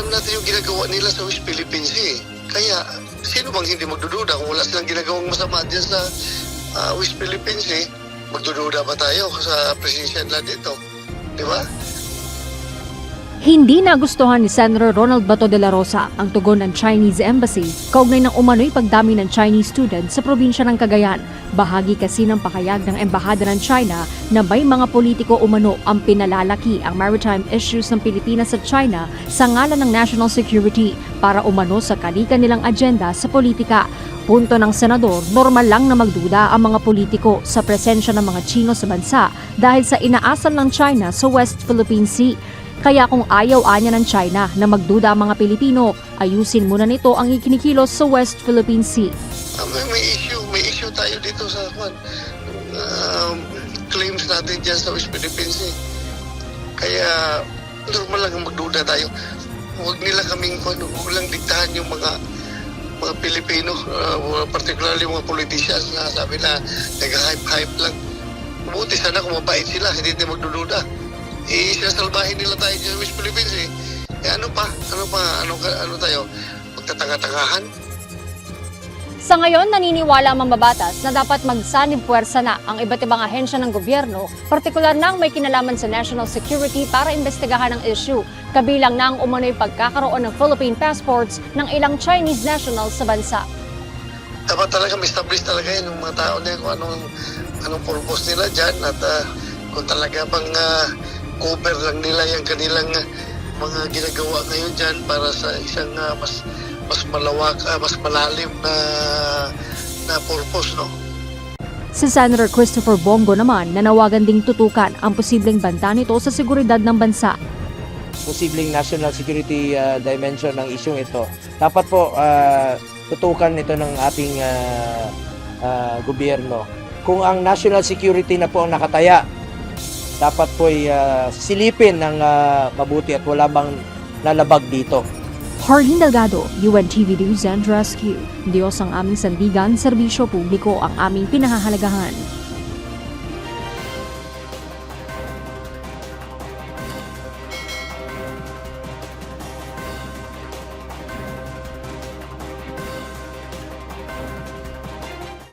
alam natin yung ginagawa nila sa West Philippines eh. Kaya, sino bang hindi magdududa kung wala silang ginagawang masama dyan sa ah, West Philippines eh? Magdududa ba tayo sa presensya nila dito? Di ba? Hindi nagustuhan ni Senator Ronald Bato de la Rosa ang tugon ng Chinese Embassy kaugnay ng umano'y pagdami ng Chinese students sa probinsya ng Cagayan. Bahagi kasi ng pakayag ng Embahada ng China na may mga politiko umano ang pinalalaki ang maritime issues ng Pilipinas at China sa ngalan ng national security para umano sa kalika nilang agenda sa politika. Punto ng senador, normal lang na magduda ang mga politiko sa presensya ng mga Chino sa bansa dahil sa inaasal ng China sa West Philippine Sea. Kaya kung ayaw-anya ng China na magduda mga Pilipino, ayusin muna nito ang ikinikilos sa West Philippine Sea. Ah, may, may issue, may issue tayo dito sa kwan. Um, claims natin dyan sa West Philippines eh. Kaya normal lang ang magduda tayo. Huwag nila kaming huwag lang diktahan yung mga mga Pilipino, uh, particularly mga politicians na sabi na nag-hype-hype lang. Mabuti sana kung mabait sila, hindi na magdududa. Sinasalbahin nila tayo sa West Philippines eh. Eh ano pa? Ano pa? Ano, ano tayo? Magtatanga-tangahan? Sa ngayon, naniniwala ang mambabatas na dapat magsanib puwersa na ang iba't ibang ahensya ng gobyerno, partikular na ang may kinalaman sa national security para imbestigahan ang issue, kabilang na ang umano'y pagkakaroon ng Philippine passports ng ilang Chinese nationals sa bansa. dapat talaga may establish talaga yan ng mga tao na kung anong, anong purpose nila dyan at ah, kung talaga bang ah, cover lang nila yung kanilang ah, mga ginagawa ngayon dyan para sa isang ah, mas mas malawak, ah, mas malalim na na purpose, no? Si Senator Christopher Bongo naman nanawagan ding tutukan ang posibleng banta nito sa seguridad ng bansa. posibleng national security uh, dimension ng isyong ito. Dapat po uh, tutukan ito ng ating uh, uh, gobyerno. Kung ang national security na po ang nakataya, dapat po uh, silipin ng uh, mabuti at wala bang lalabag dito. Harleen Delgado, UNTV News and Rescue. Diyos ang aming sandigan, serbisyo publiko ang aming pinahahalagahan.